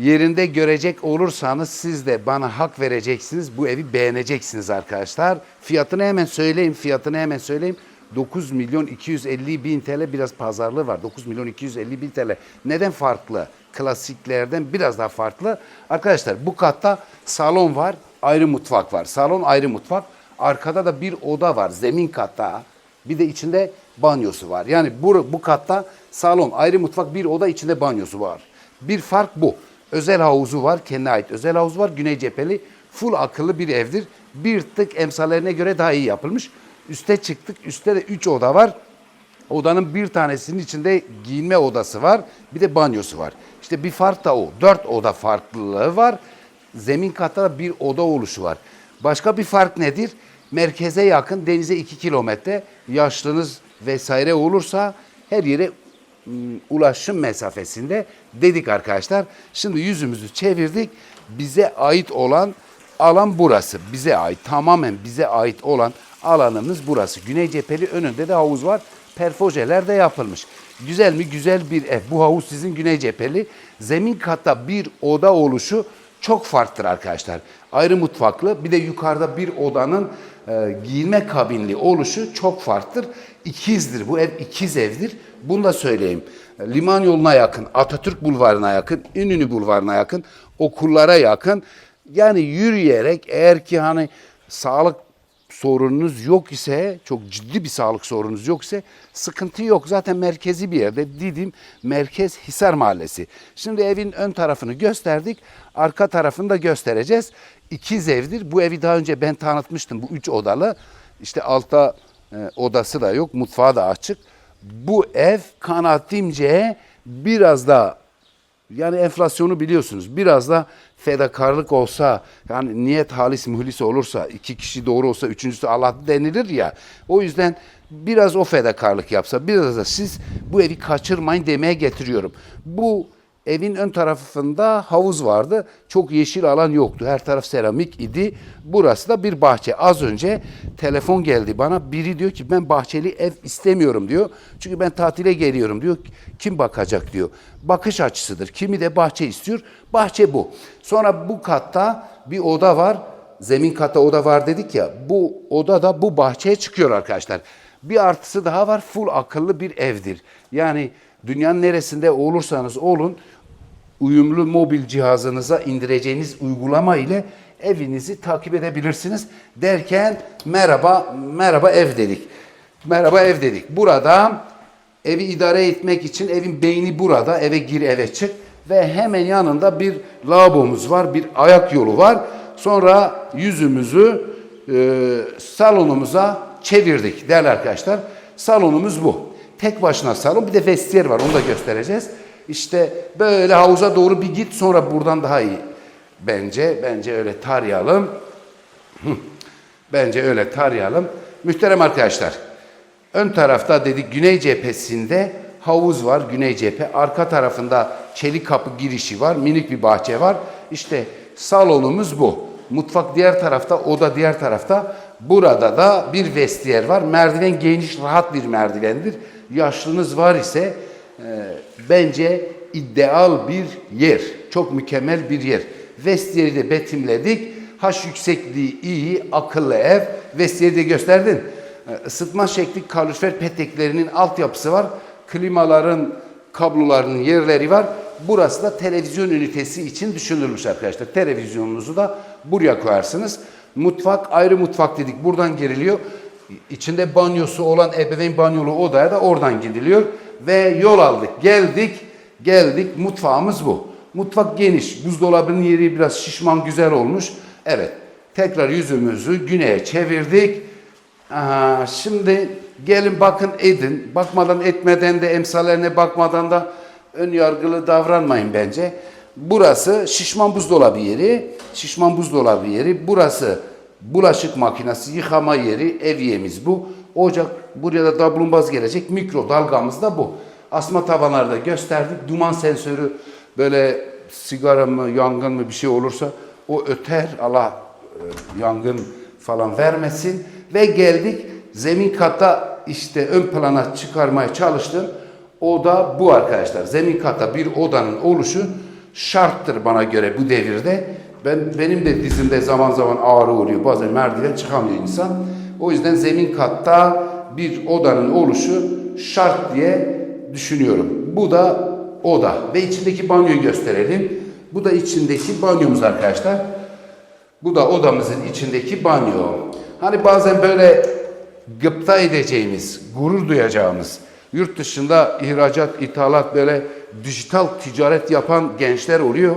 yerinde görecek olursanız siz de bana hak vereceksiniz. Bu evi beğeneceksiniz arkadaşlar. Fiyatını hemen söyleyeyim. Fiyatını hemen söyleyeyim. 9 milyon 250 bin TL biraz pazarlığı var. 9 milyon 250 bin TL. Neden farklı? Klasiklerden biraz daha farklı. Arkadaşlar bu katta salon var, ayrı mutfak var. Salon ayrı mutfak. Arkada da bir oda var zemin katta. Bir de içinde banyosu var. Yani bu, bu katta salon, ayrı mutfak, bir oda içinde banyosu var. Bir fark bu. Özel havuzu var, kendine ait özel havuz var. Güney cepheli, full akıllı bir evdir. Bir tık emsallerine göre daha iyi yapılmış. Üste çıktık, üstte de üç oda var. Odanın bir tanesinin içinde giyinme odası var. Bir de banyosu var. İşte bir fark da o. Dört oda farklılığı var. Zemin katta da bir oda oluşu var. Başka bir fark nedir? Merkeze yakın, denize iki kilometre. Yaşlınız vesaire olursa her yere ulaşım mesafesinde dedik arkadaşlar. Şimdi yüzümüzü çevirdik. Bize ait olan alan burası. Bize ait, tamamen bize ait olan alanımız burası. Güney cepheli önünde de havuz var. Perfojeler de yapılmış. Güzel mi? Güzel bir ev. Bu havuz sizin güney cepheli. Zemin katta bir oda oluşu çok farklıdır arkadaşlar. Ayrı mutfaklı bir de yukarıda bir odanın e, giyinme kabinli oluşu çok farklıdır. İkizdir. Bu ev ikiz evdir. Bunu da söyleyeyim. Liman yoluna yakın, Atatürk Bulvarı'na yakın, İnönü Bulvarı'na yakın, okullara yakın. Yani yürüyerek eğer ki hani sağlık sorununuz yok ise, çok ciddi bir sağlık sorununuz yok ise sıkıntı yok. Zaten merkezi bir yerde Didim Merkez Hisar Mahallesi. Şimdi evin ön tarafını gösterdik. Arka tarafını da göstereceğiz. İkiz evdir. Bu evi daha önce ben tanıtmıştım. Bu üç odalı. İşte altta e, odası da yok. Mutfağı da açık. Bu ev kanaatimce biraz da yani enflasyonu biliyorsunuz. Biraz da fedakarlık olsa, yani niyet halis muhlis olursa, iki kişi doğru olsa, üçüncüsü Allah denilir ya. O yüzden biraz o fedakarlık yapsa, biraz da siz bu evi kaçırmayın demeye getiriyorum. Bu evin ön tarafında havuz vardı. Çok yeşil alan yoktu. Her taraf seramik idi. Burası da bir bahçe. Az önce telefon geldi bana. Biri diyor ki ben bahçeli ev istemiyorum diyor. Çünkü ben tatile geliyorum diyor. Kim bakacak diyor. Bakış açısıdır. Kimi de bahçe istiyor. Bahçe bu. Sonra bu katta bir oda var. Zemin katta oda var dedik ya. Bu oda da bu bahçeye çıkıyor arkadaşlar. Bir artısı daha var. Full akıllı bir evdir. Yani dünyanın neresinde olursanız olun uyumlu mobil cihazınıza indireceğiniz uygulama ile evinizi takip edebilirsiniz. Derken merhaba, merhaba ev dedik. Merhaba ev dedik. Burada evi idare etmek için evin beyni burada. Eve gir eve çık. Ve hemen yanında bir lavabomuz var. Bir ayak yolu var. Sonra yüzümüzü e, salonumuza çevirdik değerli arkadaşlar. Salonumuz bu. Tek başına salon bir de vestiyer var onu da göstereceğiz. İşte böyle havuza doğru bir git sonra buradan daha iyi. Bence bence öyle tarayalım. Bence öyle tarayalım. Muhterem arkadaşlar. Ön tarafta dedik güney cephesinde havuz var güney cephe. Arka tarafında çelik kapı girişi var. Minik bir bahçe var. İşte salonumuz bu. Mutfak diğer tarafta, oda diğer tarafta. Burada da bir vestiyer var. Merdiven geniş, rahat bir merdivendir. Yaşlınız var ise bence ideal bir yer. Çok mükemmel bir yer. Vestiyeri de betimledik. Haş yüksekliği iyi, akıllı ev. Vestiyeri de gösterdin. Isıtma şekli kalorifer peteklerinin altyapısı var. Klimaların kablolarının yerleri var. Burası da televizyon ünitesi için düşünülmüş arkadaşlar. Televizyonunuzu da buraya koyarsınız. Mutfak ayrı mutfak dedik. Buradan giriliyor. İçinde banyosu olan ebeveyn banyolu odaya da oradan gidiliyor. Ve yol aldık. Geldik. Geldik. Mutfağımız bu. Mutfak geniş. Buzdolabının yeri biraz şişman güzel olmuş. Evet. Tekrar yüzümüzü güneye çevirdik. Aha, şimdi gelin bakın edin. Bakmadan etmeden de emsallerine bakmadan da ön yargılı davranmayın bence. Burası şişman buzdolabı yeri. Şişman buzdolabı yeri. Burası bulaşık makinesi, yıkama yeri, evyemiz bu. Ocak, buraya da dablumbaz gelecek. Mikrodalgamız da bu. Asma tavanlarda gösterdik. Duman sensörü böyle sigara mı, yangın mı bir şey olursa o öter. Allah e, yangın falan vermesin. Ve geldik zemin kata işte ön plana çıkarmaya çalıştım. O da bu arkadaşlar. Zemin kata bir odanın oluşu şarttır bana göre bu devirde. Ben benim de dizimde zaman zaman ağrı oluyor. Bazen merdiven çıkamıyor insan. O yüzden zemin katta bir odanın oluşu şart diye düşünüyorum. Bu da oda ve içindeki banyoyu gösterelim. Bu da içindeki banyomuz arkadaşlar. Bu da odamızın içindeki banyo. Hani bazen böyle gıpta edeceğimiz, gurur duyacağımız, yurt dışında ihracat, ithalat böyle dijital ticaret yapan gençler oluyor.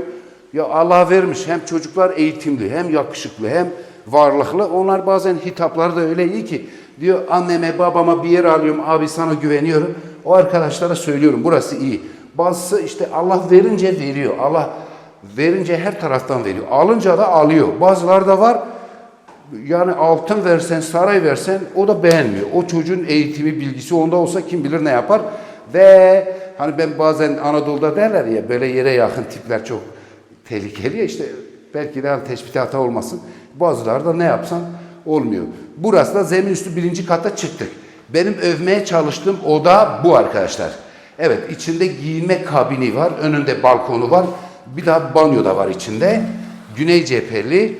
Ya Allah vermiş hem çocuklar eğitimli, hem yakışıklı, hem varlıklı. Onlar bazen hitapları da öyle iyi ki diyor anneme babama bir yer alıyorum abi sana güveniyorum. O arkadaşlara söylüyorum burası iyi. Bazısı işte Allah verince veriyor. Allah verince her taraftan veriyor. Alınca da alıyor. Bazıları da var yani altın versen, saray versen o da beğenmiyor. O çocuğun eğitimi, bilgisi onda olsa kim bilir ne yapar. Ve hani ben bazen Anadolu'da derler ya böyle yere yakın tipler çok tehlikeli ya işte belki de hani teşbih hata olmasın. Bazıları da ne yapsan olmuyor. Burası da zemin üstü birinci kata çıktık. Benim övmeye çalıştığım oda bu arkadaşlar. Evet içinde giyinme kabini var. Önünde balkonu var. Bir daha banyo da var içinde. Güney cepheli.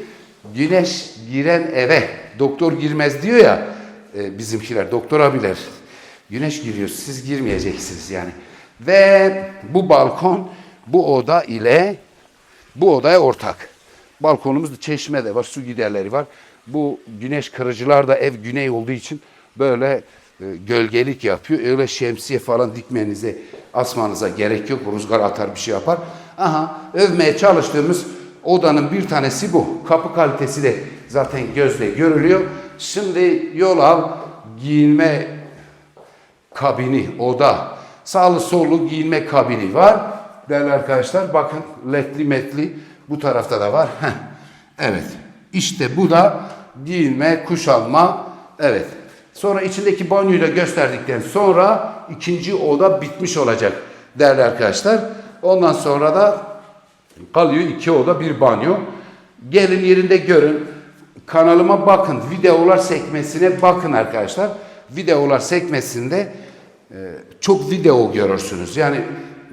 Güneş giren eve doktor girmez diyor ya e, bizimkiler, doktor abiler. Güneş giriyor, siz girmeyeceksiniz yani. Ve bu balkon bu oda ile bu odaya ortak. Balkonumuzda çeşme de var, su giderleri var. Bu güneş kırıcılar da ev güney olduğu için böyle e, gölgelik yapıyor. Öyle şemsiye falan dikmenize, asmanıza gerek yok. Rüzgar atar bir şey yapar. Aha övmeye çalıştığımız odanın bir tanesi bu. Kapı kalitesi de zaten gözle görülüyor. Şimdi yol al giyinme kabini, oda. Sağlı sollu giyinme kabini var. Değerli arkadaşlar bakın ledli metli bu tarafta da var. Heh. Evet. İşte bu da giyinme, kuşanma. Evet. Sonra içindeki banyoyu da gösterdikten sonra ikinci oda bitmiş olacak değerli arkadaşlar. Ondan sonra da kalıyor iki oda bir banyo. Gelin yerinde görün. Kanalıma bakın. Videolar sekmesine bakın arkadaşlar. Videolar sekmesinde e, çok video görürsünüz. Yani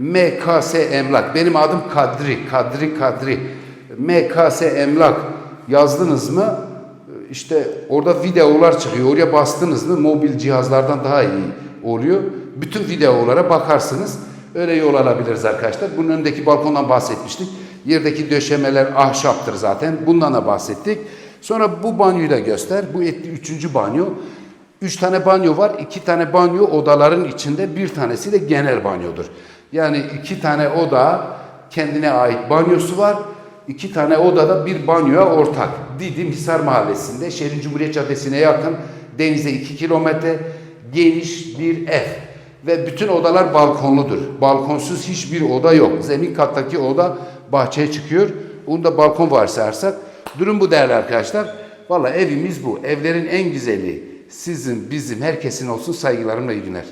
MKS Emlak. Benim adım Kadri. Kadri Kadri. MKS Emlak yazdınız mı? İşte orada videolar çıkıyor. Oraya bastınız mı mobil cihazlardan daha iyi oluyor. Bütün videolara bakarsınız. Öyle yol alabiliriz arkadaşlar. Bunun önündeki balkondan bahsetmiştik. Yerdeki döşemeler ahşaptır zaten. Bundan da bahsettik. Sonra bu banyoyu da göster. Bu etli üçüncü banyo. Üç tane banyo var. iki tane banyo odaların içinde. Bir tanesi de genel banyodur. Yani iki tane oda kendine ait banyosu var. İki tane odada bir banyoya ortak. Didim Hisar Mahallesi'nde Şehrin Cumhuriyet Caddesi'ne yakın denize 2 kilometre geniş bir ev. Ve bütün odalar balkonludur. Balkonsuz hiçbir oda yok. Zemin kattaki oda bahçeye çıkıyor. Onda balkon varsayarsak. Durum bu değerli arkadaşlar. Valla evimiz bu. Evlerin en güzeli sizin, bizim, herkesin olsun saygılarımla iyi günler.